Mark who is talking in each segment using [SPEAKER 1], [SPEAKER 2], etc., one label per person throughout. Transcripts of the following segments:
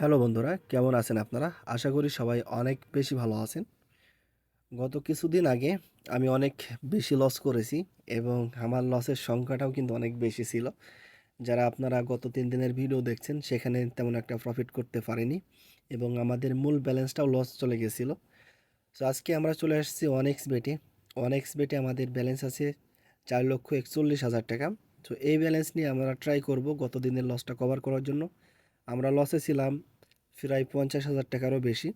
[SPEAKER 1] Hello বন্ধুরা, কেমন আছেন আপনারা? আশা করি সবাই অনেক বেশি ভালো আছেন। গত কিছুদিন আগে আমি অনেক বেশি লস করেছি এবং আমার লসের সংখ্যাটাও কিন্তু অনেক বেশি ছিল। যারা আপনারা গত তিন দিনের ভিডিও দেখছেন, সেখানে তেমন একটা প্রফিট করতে পারিনি এবং আমাদের মূল ব্যালেন্সটাও লস চলে গেছিল। তো আজকে আমরা চলে আসছি অনেক্স বেটে অনেক্স বেটে আমাদের ব্যালেন্স আছে চার লক্ষ একচল্লিশ হাজার টাকা। তো এই ব্যালেন্স নিয়ে আমরা ট্রাই করব গত দিনের লসটা কভার করার জন্য। আমরা লসে ছিলাম প্রায় পঞ্চাশ হাজার টাকারও বেশি।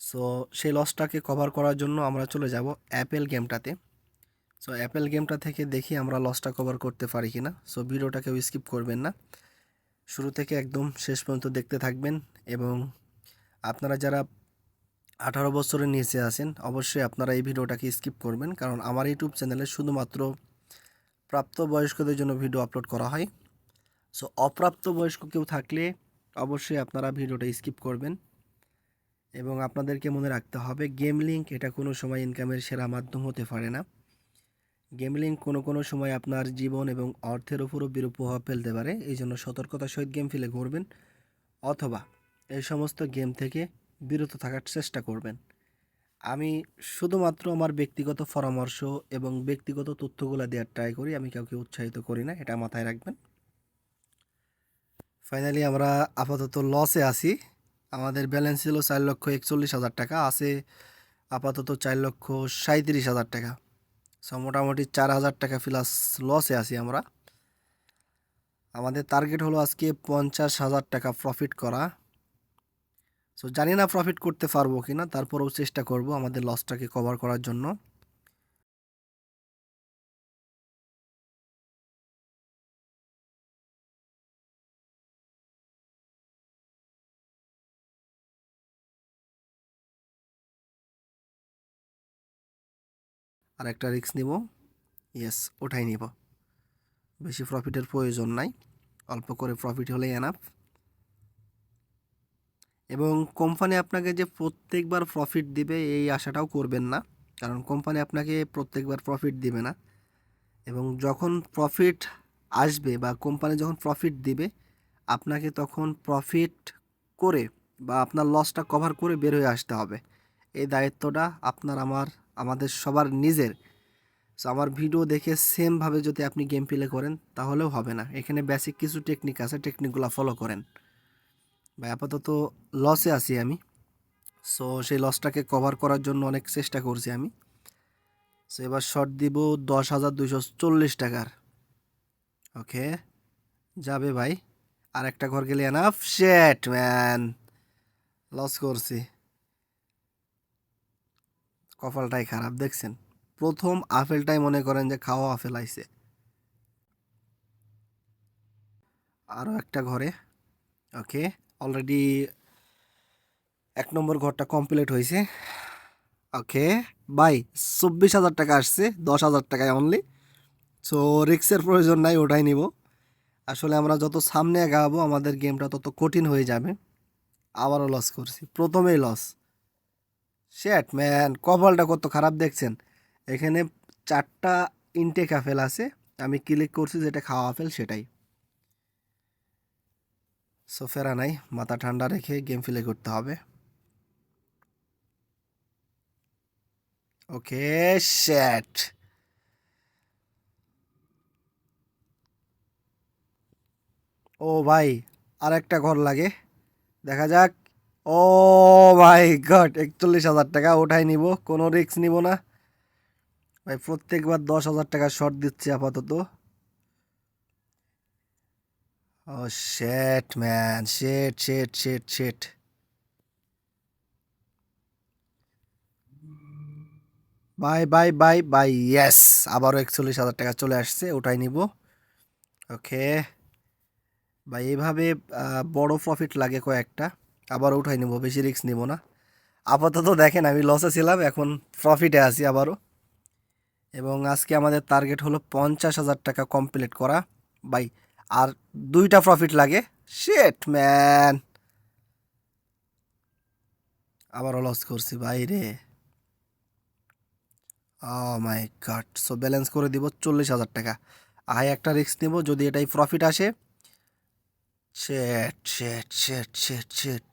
[SPEAKER 1] সো সেই লসটাকে কভার করার জন্য আমরা চলে যাব অ্যাপেল গেমটাতে সো অ্যাপেল গেমটা থেকে দেখি আমরা লসটা কভার করতে পারি কি না সো ভিডিওটা কেউ স্কিপ করবেন না। শুরু থেকে একদম শেষ পর্যন্ত দেখতে থাকবেন এবং আপনারা যারা আঠারো বছরের নিচে আছেন, অবশ্যই আপনারা এই ভিডিওটাকে স্কিপ করবেন। কারণ আমার ইউটিউব চ্যানেলে শুধুমাত্র প্রাপ্তবয়স্কদের জন্য ভিডিও আপলোড করা হয়। সো অপ্রাপ্ত বয়স্ক কেউ থাকলে অবশ্যই আপনারা ভিডিওটা স্কিপ করবেন। এবং আপনাদেরকে মনে রাখতে হবে, গেম লিঙ্ক এটা কোনো সময় ইনকামের সেরা মাধ্যম হতে পারে না। গেম লিঙ্ক কোনো কোনো সময় আপনার জীবন এবং অর্থের উপরও বিরূপ প্রভাব ফেলতে পারে এই জন্য সতর্কতার সহিত গেম ফেলে ঘুরবেন অথবা এই সমস্ত গেম থেকে বিরত থাকার চেষ্টা করবেন। আমি শুধুমাত্র আমার ব্যক্তিগত পরামর্শ এবং ব্যক্তিগত তথ্যগুলো দেওয়ার ট্রাই করি, আমি কাউকে উৎসাহিত করি না, এটা মাথায় রাখবেন। ফাইনালি আমরা আপাতত লসে আছি। আমাদের ব্যালেন্স ছিল চার লক্ষ একচল্লিশ হাজার টাকা, আছে আপাতত চার লক্ষ সাঁত্রিশ হাজার টাকা। সো মোটামুটি চার হাজার টাকা প্লাস লসে আছি আমরা। আমাদের টার্গেট হলো আজকে পঞ্চাশ হাজার টাকা প্রফিট করা। সো জানি না প্রফিট করতে পারব কি না তারপরেও চেষ্টা করব আমাদের লসটাকে কভার করার জন্য। আর একটা রিস্ক নিব। ইয়েস ওটাই নিব। বেশি প্রফিটের প্রয়োজন নাই। অল্প করে প্রফিট হলেই এনাফ এবং কোম্পানি আপনাকে যে প্রত্যেকবার প্রফিট দিবে, এই আশাটাও করবেন না। কারণ কোম্পানি আপনাকে প্রত্যেকবার প্রফিট দিবে না। এবং যখন প্রফিট আসবে বা কোম্পানি যখন প্রফিট দিবে, আপনাকে তখন প্রফিট করে বা আপনার লসটা কভার করে বের হয়ে আসতে হবে। এই দায়িত্বটা আপনার, আমার আমাদের সবার নিজের। সো আমার ভিডিও দেখে সেমভাবে যদি আপনি গেম প্লে করেন, তাহলেও হবে না। এখানে বেসিক কিছু টেকনিক আছে টেকনিকগুলো ফলো করেন। ভাই, আপাতত লসে আছি আমি। সো সেই লসটাকে কভার করার জন্য অনেক চেষ্টা করছি আমি। সো এবার শর্ট দিব দশ হাজার দুইশো চল্লিশ টাকার। ওকে যাবে ভাই। আর একটা ঘর গেলে এনাফ শেট ম্যান লস করছি। কপালটাই খারাপ, দেখছেন? প্রথম আপেলটাই মনে করেন যে খাওয়া আপেল আইছে। আরও একটা ঘরে, ওকে, অলরেডি এক নম্বর ঘরটা কমপ্লিট হয়েছে ওকে বাই চব্বিশ হাজার টাকা আসছে, দশ হাজার টাকায় অনলি সো রিক্সের প্রয়োজন নাই, ওটাই নিব। আসলে আমরা যত সামনে আগাবো, আমাদের গেমটা তত কঠিন হয়ে যাবে। আবারও লস করছি, প্রথমেই লস শ্যাট ম্যান কপালটা কত খারাপ দেখছেন। এখানে চারটা ইনটেক আপেল আছে, আমি ক্লিক করছি যেটা খাওয়া আপেল সেটাই। সো ফেরা নাই, মাথা ঠান্ডা রেখে গেম প্লে করতে হবে। ওকে শ্যাট ও ভাই আর একটা ঘর লাগে। দেখা যাক ও ভাই গড, একচল্লিশ হাজার টাকা ওঠাই নিব, কোনো রিস্ক নিব না। ভাই, প্রত্যেকবার দশ হাজার টাকা শর্ট দিচ্ছে আপাতত। ও শেট ম্যান শেট শেট শেট শেট bye bye bye bye yes আবারও একচল্লিশ হাজার টাকা চলে আসছে ওটাই নিব। ওকে ভাই এইভাবে বড় প্রফিট লাগে কয়েকটা। আবার উঠাই নেব, বেশি রিস্ক নেব না। আপাতত দেখেন আমি লসে ছিলাম, এখন প্রফিটে আছি আবারও। এবং আজকে আমাদের টার্গেট হলো পঞ্চাশ হাজার টাকা কমপ্লিট করা। বাই আর দুইটা প্রফিট লাগে। শেট ম্যান আবারও লস করছি বাইরে মাই গড সো ব্যালেন্স করে দিব চল্লিশ হাজার টাকা। আয় একটা রিস্ক নেব, যদি এটাই প্রফিট আসে শেট শেট শেট শেট শেট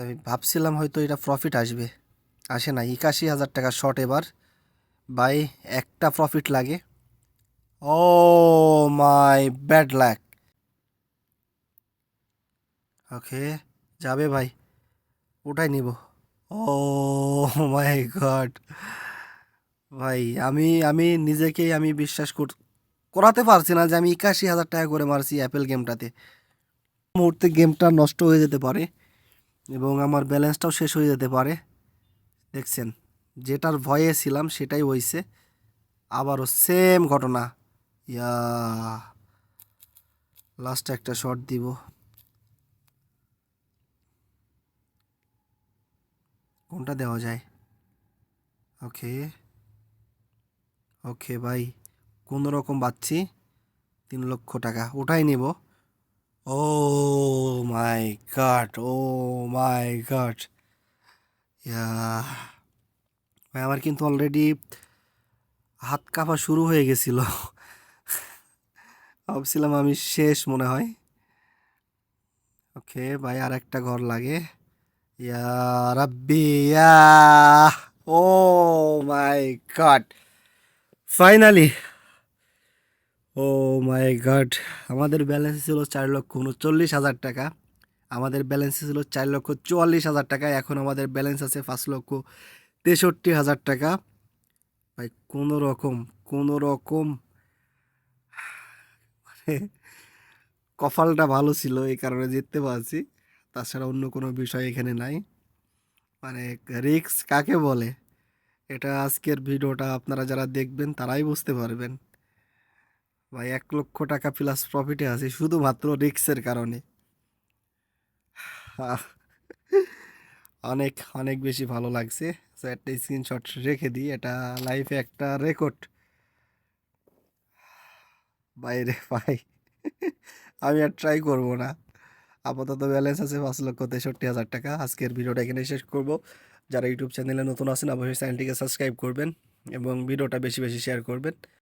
[SPEAKER 1] আমি ভাবছিলাম হয়তো এটা প্রফিট আসবে। আসে না একাশি হাজার টাকা শর্ট এবার। বাই, একটা প্রফিট লাগে। ও মাই ব্যাড লাক ওকে, যাবে ভাই। ওটাই নিব। ও মাই গড ভাই, আমি আমি নিজেকেই, আমি বিশ্বাস করাতে পারছি না যে আমি একাশি হাজার টাকা করে মারছি অ্যাপেল গেমটাতে মুহূর্তে গেমটা নষ্ট হয়ে যেতে পারে এবং আমার ব্যালেন্সটাও শেষ হয়ে যেতে পারে। দেখছেন, যেটার ভয়ে ছিলাম সেটাই হয়েছে আবারও সেম ঘটনা। ইয়া লাস্ট একটা শট দিব। কোনটা দেওয়া যায়? ওকে ওকে ভাই কোনো রকম বাচ্ছি তিন লক্ষ টাকা। ওটাই নিব। Oh my god, oh my god. ভাই, আমার কিন্তু অলরেডি হাত কাঁপা শুরু হয়ে গেছিল। ভাবছিলাম আমি শেষ মনে হয়। ওকে, ভাই আর একটা ঘর লাগে। ইয়া, রাব্বি, ইয়া, ও my god. Finally oh my god আমাদের ব্যালেন্স ছিল চার লক্ষ উনচল্লিশ হাজার টাকা। আমাদের ব্যালেন্স ছিল চার লক্ষ চুয়াল্লিশ হাজার টাকা। এখন আমাদের ব্যালেন্স আছে পাঁচ লক্ষ তেষট্টি হাজার টাকা। ভাই, কোনো রকম কোনো রকম? মানে কপালটা ভালো ছিল, এই কারণে জিততে পারছি। তাছাড়া অন্য কোনো বিষয় এখানে নাই। মানে রিক্স কাকে বলে? এটা আজকের ভিডিওটা আপনারা যারা দেখবেন, তারাই বুঝতে পারবেন। ভাই, এক লক্ষ টাকা প্লাস প্রফিটে আছে, শুধুমাত্র রিক্সের কারণে। অনেক অনেক বেশি ভালো লাগছে। সো একটা স্ক্রিনশট রেখে দিই, এটা লাইফে একটা রেকর্ড বাইরে ভাই, আমি আর ট্রাই করব না। আপাতত ব্যালেন্স আছে পাঁচ লক্ষ তেষট্টি হাজার টাকা। আজকের ভিডিওটা এখানে শেষ করব। যারা ইউটিউব চ্যানেলে নতুন আছেন, অবশ্যই চ্যানেলটিকে সাবস্ক্রাইব করবেন এবং ভিডিওটা বেশি বেশি শেয়ার করবেন।